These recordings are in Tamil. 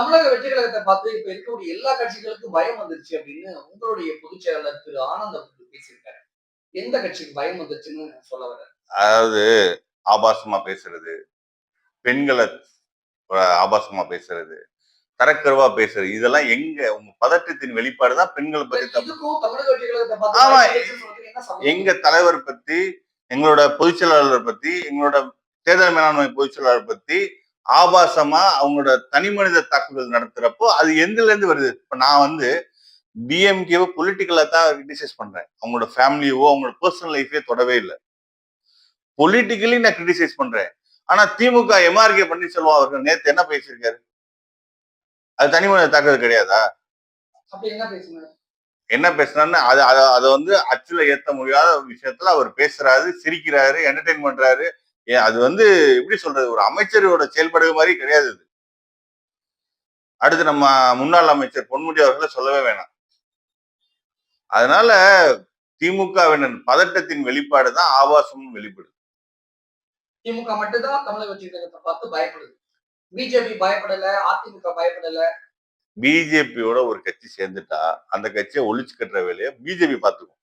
தமிழக வெற்றி கழகத்தை பார்த்து இப்ப இருக்கக்கூடிய எல்லா கட்சிகளுக்கும் பயம் வந்துருச்சு அப்படின்னு உங்களுடைய பொதுச் செயலாளர் திரு ஆனந்த் பேசியிருக்காரு எந்த கட்சிக்கு பயம் வந்துருச்சுன்னு சொல்ல வர அதாவது ஆபாசமா பேசுறது பெண்களை ஆபாசமா பேசுறது தரக்குறைவா பேசுறது இதெல்லாம் எங்க உங்க பதட்டத்தின் வெளிப்பாடு தான் பெண்களை பத்தி ஆமா. எங்க தலைவர் பத்தி எங்களோட பொதுச் செயலாளர் பத்தி எங்களோட தேர்தல் மேலாண்மை பொதுச் செயலாளர் பத்தி ஆபாசமா அவங்களோட தனி மனித தாக்குதல் நடத்துறப்போ அது எதுல இருந்து வருது? இப்ப நான் வந்து டிஎம்கேவோ பொலிட்டிக்கலா தான் கிரிட்டிசைஸ் பண்றேன். அவங்களோட ஃபேமிலியவோ அவங்களோட பர்சனல் லைஃபே தொடவே இல்லை. பொலிட்டிக்கலி நான் கிரிட்டிசைஸ் பண்றேன். ஆனா திமுக எம்ஆர்கே பன்னீர்செல்வம் அவர்கள் நேத்து என்ன பேசியிருக்காரு? அது தனி மனித தாக்குதல் கிடையாதா? என்ன பேசுனாரு? என்ன பேசுனாருன்னு அது அதை வந்து அச்சுல ஏத்த முடியாத விஷயத்துல அவர் பேசுறாரு சிரிக்கிறாரு என்டர்டெயின் பண்றாரு. அது வந்து எப்படி சொல்றது ஒரு அமைச்சரோட செயல்படுற மாதிரி கிடையாது இது அடுத்து நம்ம முன்னாள் அமைச்சர் பொன்முடி அவர்களை சொல்லவே வேணாம். அதனால திமுகவினர் பதட்டத்தின் வெளிப்பாடு தான் ஆபாசமும் வெளிப்படுது. திமுக மட்டும்தான் தமிழக வெற்றி கழகத்தை பார்த்து பயப்படுது. பிஜேபி பயப்படல அதிமுக பயப்படல. பிஜேபியோட ஒரு கட்சி சேர்ந்துட்டா அந்த கட்சியை ஒழிச்சு கட்டுற வேலையை பிஜேபி பார்த்துக்கும்.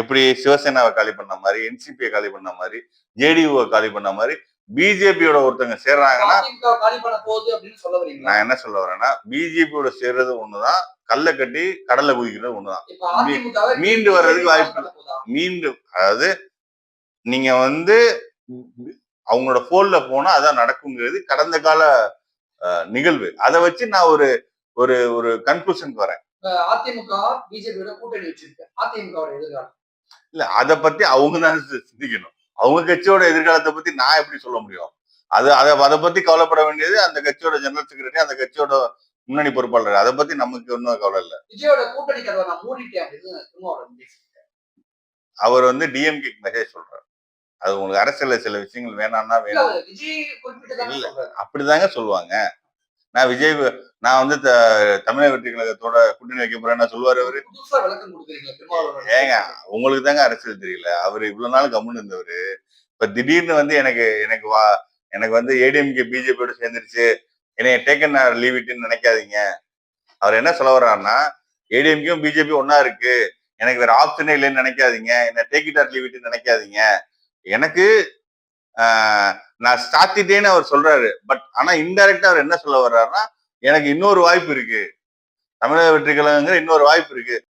எப்படி சிவசேனாவை காலி பண்ண மாதிரி என்சிபியை காலி பண்ண மாதிரி ஜேடியூவை காலி பண்ண மாதிரி பிஜேபியோட ஒருத்தங்க சேர்றாங்கன்னா நான் என்ன சொல்ல வரேன்னா பிஜேபியோட சேர்றது ஒண்ணுதான் கல்லை கட்டி கடல்ல குதிக்கிறது ஒண்ணுதான். மீண்டு வர்றதுக்கு வாய்ப்பு. மீண்டும் அதாவது நீங்க வந்து அவங்களோட போன்ல போனா அதான் நடக்குங்கிறது கடந்த கால நிகழ்வு. அதை வச்சு நான் ஒரு ஒரு ஒரு கன்க்ளூஷனுக்கு வரேன். அதிமுக பிஜேபியோட கூட்டணி வச்சிருக்கு. அதிமுக எதிர்காலம். இல்ல அதை பத்தி அவங்க தான் சிந்திக்கணும். அவங்க கட்சியோட எதிர்காலத்தை பத்தி நான் எப்படி சொல்ல முடியும்? அது அதை அதை பத்தி கவலைப்பட வேண்டியது அந்த கட்சியோட ஜெனரல் செக்ரட்டரி அந்த கட்சியோட முன்னணி பொறுப்பாளர். அதை பத்தி நமக்கு ஒன்றும் கவலை இல்லை. விஜயோட கூட்டணி கதவை நான் மூடிட்டேன் அப்படின்னு திருமாவளவன் பேசியிருக்காரு அவர் வந்து டிஎம்கே மெசேஜ் சொல்றாரு. அது உங்களுக்கு அரசியல்ல சில விஷயங்கள் வேணாம்னா வேணும். இல்ல. அப்படிதாங்க சொல்லுவாங்க. நான் விஜய் நான் வந்து தமிழக வெற்றி கழகத்தோட கூட்டணி வைக்க போறேன்னு சொல்லுவாரு அவரு. ஏங்க உங்களுக்கு தாங்க அரசியல் தெரியல. அவர் இவ்வளவு நாள் கம்முன்னு இருந்தவர். இப்ப திடீர்னு வந்து எனக்கு எனக்கு வா எனக்கு வந்து ஏடிஎம்கே பிஜேபியோட சேர்ந்துருச்சு. என்னைய டேக்கன் லீவ் இட்டுன்னு நினைக்காதீங்க. அவர் என்ன சொல்ல வர்றாருன்னா ஏடிஎம்கேயும் பிஜேபி ஒன்னா இருக்கு. எனக்கு வேற ஆப்ஷனே இல்லைன்னு நினைக்காதீங்க. என்ன டேக் இட் ஆர் லீவ் இட்டுன்னு நினைக்காதீங்க. எனக்கு நான் சாத்திட்டேன்னு அவர் சொல்றாரு. பட் ஆனா இன்டைரக்டா அவர் என்ன சொல்ல வர்றாருன்னா எனக்கு இன்னொரு வாய்ப்பு இருக்கு. தமிழக வெற்றி கழகங்கிற இன்னொரு வாய்ப்பு இருக்கு.